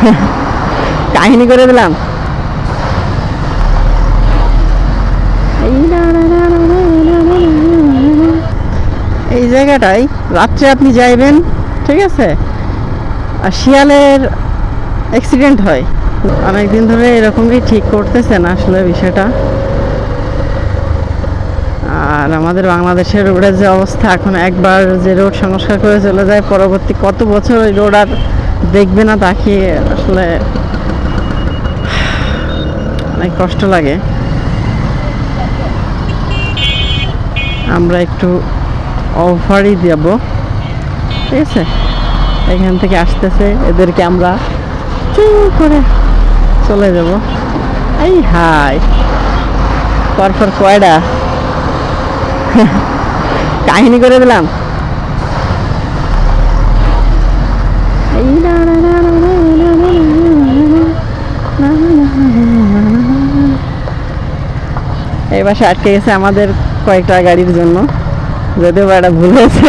কাহিনী করে দিলাম। এই জায়গাটায় রাত্রে আপনি যাইবেন, ঠিক আছে? আর শিয়ালের অ্যাক্সিডেন্ট হয়। অনেকদিন ধরে এরকমই ঠিক করতেছেন আসলে বিষয়টা। আর আমাদের বাংলাদেশের রোডের যে অবস্থা, এখন একবার যে রোড সংস্কার করে চলে যায়, পরবর্তী কত বছর ওই রোড আর দেখবে না, তাকিয়ে আসলে অনেক কষ্ট লাগে। আমরা একটু অফারই দেব ঠিক আছে? এখান থেকে আসতেছে, এদেরকে আমরা করে চলে যাব। এই হাই, পরপর কয়টা কাহিনী করে দিলাম। এই পাশে আটকে গেছে আমাদের কয়েকটা গাড়ির জন্য। যদিও বা এটা ভুল হয়েছে।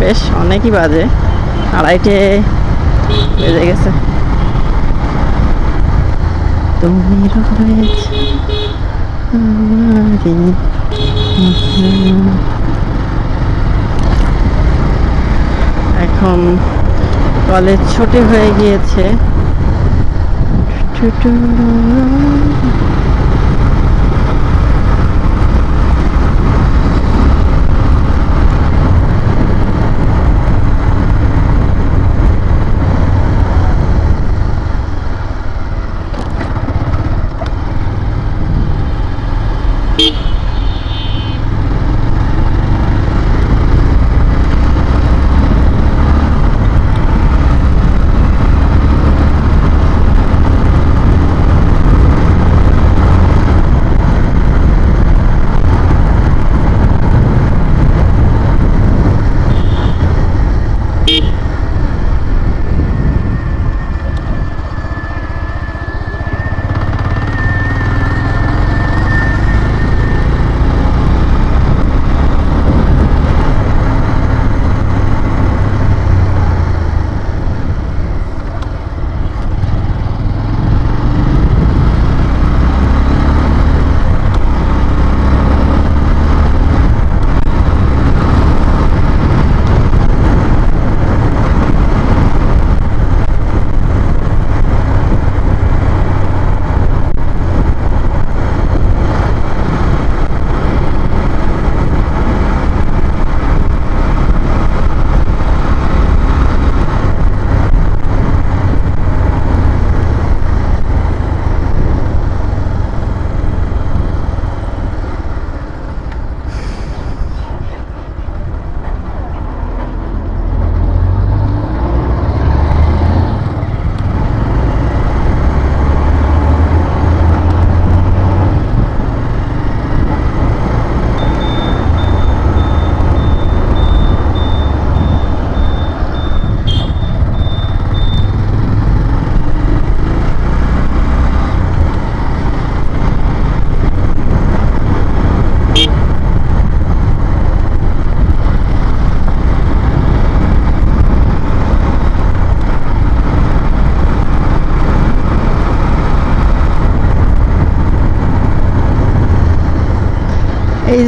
বেশ, অনেকই বাজে। আড়াইটে বেজে গেছে। তুমি রয়েছে। আমারই মনে। এখন কলেজ ছুটি হয়ে গিয়েছে।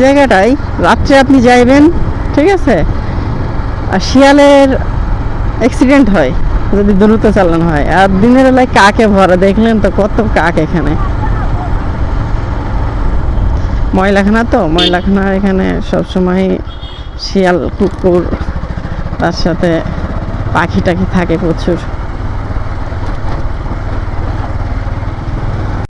জায়গাটায় রাত্রে আপনি যাইবেন, ঠিক আছে? আর শিয়ালের অ্যাক্সিডেন্ট হয়, যদি দ্রুত চালানো হয়। আর দিনের বেলায় কাকে ভরা, দেখলেন তো কত কাক এখানে। ময়লাখানা তো, ময়লাখানা এখানে সবসময় শিয়াল, কুকুর, তার সাথে পাখি টাখি থাকে প্রচুর।